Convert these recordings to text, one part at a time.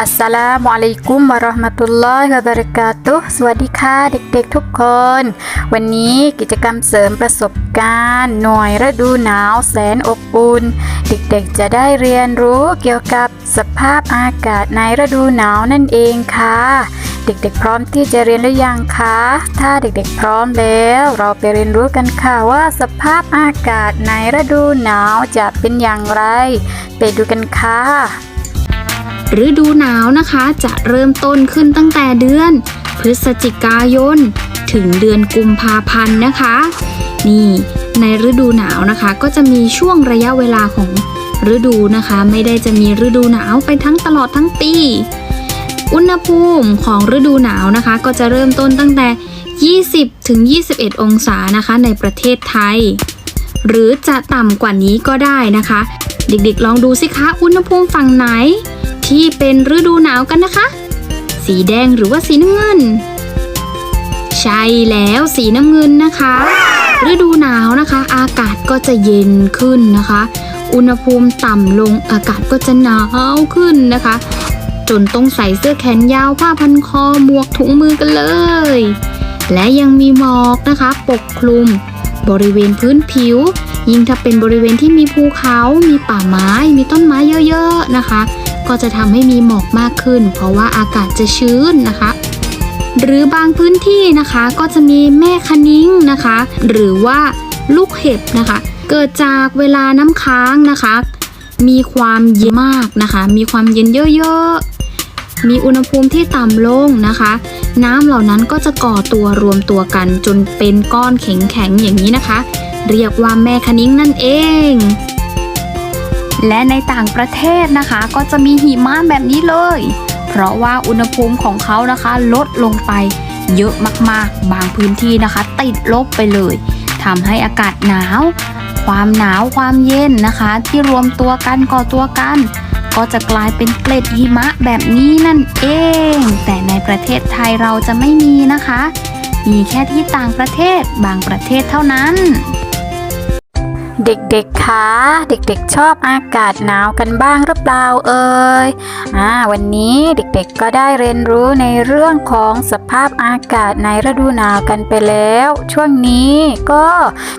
อัสสลามุอะลัยกุมวะเราะห์มะตุลลอฮิวะบะเราะกาตุฮ์สวัสดีค่ะเด็กๆทุกคน วันนี้กิจกรรมเสริมประสบการณ์ หน่วยฤดูหนาวแสนอบอุ่น เด็กๆจะได้เรียนรู้เกี่ยวกับสภาพอากาศในฤดูหนาวนั่นเองค่ะ เด็กๆพร้อมที่จะเรียนหรือยังคะ ถ้าเด็กๆพร้อมแล้ว เราไปเรียนรู้กันค่ะว่าสภาพอากาศในฤดูหนาวจะเป็นอย่างไร ไปดูกันค่ะ ฤดูหนาวนะคะจะเริ่มต้นขึ้นตั้งแต่เดือน พฤศจิกายน ถึงเดือนกุมภาพันธ์นะคะ นี่ในฤดูหนาวนะคะ ก็จะมีช่วงระยะเวลาของฤดูนะคะ ไม่ได้จะมีฤดูหนาวไปทั้งตลอดทั้งปี อุณหภูมิของฤดูหนาวนะคะ ก็จะเริ่มต้นตั้งแต่ 20 ถึง 21 องศานะคะในประเทศไทย หรือจะต่ำกว่านี้ก็ได้นะคะ เด็กๆ ลองดูสิคะ อุณหภูมิฝั่งไหน ที่เป็นฤดูหนาวกันนะคะ สีแดงหรือว่าสีน้ำเงิน ใช่แล้วสีน้ำเงินนะคะ ฤดูหนาวนะคะ อากาศก็จะเย็นขึ้นนะคะ อุณหภูมิต่ำลงอากาศก็จะหนาวขึ้นนะคะ จนต้องใส่เสื้อแขนยาวผ้าพันคอหมวกถุงมือกันเลย และยังมีหมอกนะคะ ปกคลุม บริเวณพื้นผิวยิ่งถ้าเป็นบริเวณที่มีภูเขา มีป่าไม้ มีต้นไม้เยอะ ๆ นะคะ ก็จะทำให้มีหมอกมากขึ้น เพราะว่าอากาศจะชื้นนะคะ หรือบางพื้นที่นะคะก็จะมีแม่คะนิ้งนะคะ หรือว่าลูกเห็บนะคะ เกิดจากเวลาน้ำค้างนะคะ มีความเย็นมากนะคะ มีความเย็นเยอะๆ มีอุณหภูมิที่ต่ำลงนะคะ น้ำเหล่านั้นก็จะก่อตัวรวมตัวกันจนเป็นก้อนแข็งๆอย่างนี้นะคะ เรียกว่าแม่คะนิ้งนั่นเอง และในต่างประเทศนะคะ ก็จะมีหิมะแบบนี้เลย เพราะว่าอุณหภูมิของเขานะคะลดลงไปเยอะมากๆ บางพื้นที่นะคะ ติดลบไปเลยทำให้อากาศหนาว ความหนาวความเย็นนะคะ ที่รวมตัวกันก่อตัวกัน ก็จะกลายเป็นเกล็ดหิมะแบบนี้นั่นเอง แต่ในประเทศไทยเราจะไม่มีนะคะ มีแค่ที่ต่างประเทศบางประเทศเท่านั้น เด็กๆ คะ เด็กๆ ชอบอากาศหนาวกันบ้างหรือเปล่าเอ่ยอ่าวันนี้เด็กๆ ก็ได้เรียนรู้ในเรื่องของสภาพอากาศในฤดูหนาวกันไปแล้ว ช่วงนี้ก็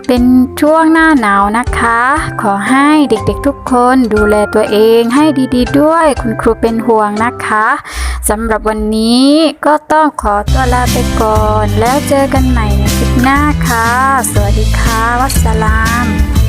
เป็นช่วงหน้าหนาวนะคะ ขอให้เด็กๆ ทุกคนดูแลตัวเองให้ดีๆ ด้วยคุณครูเป็นห่วงนะคะสำหรับวันนี้ก็ต้องขอตัวลาไปก่อน แล้วเจอกันใหม่ในคลิปหน้าค่ะ สวัสดีค่ะ วัสสลาม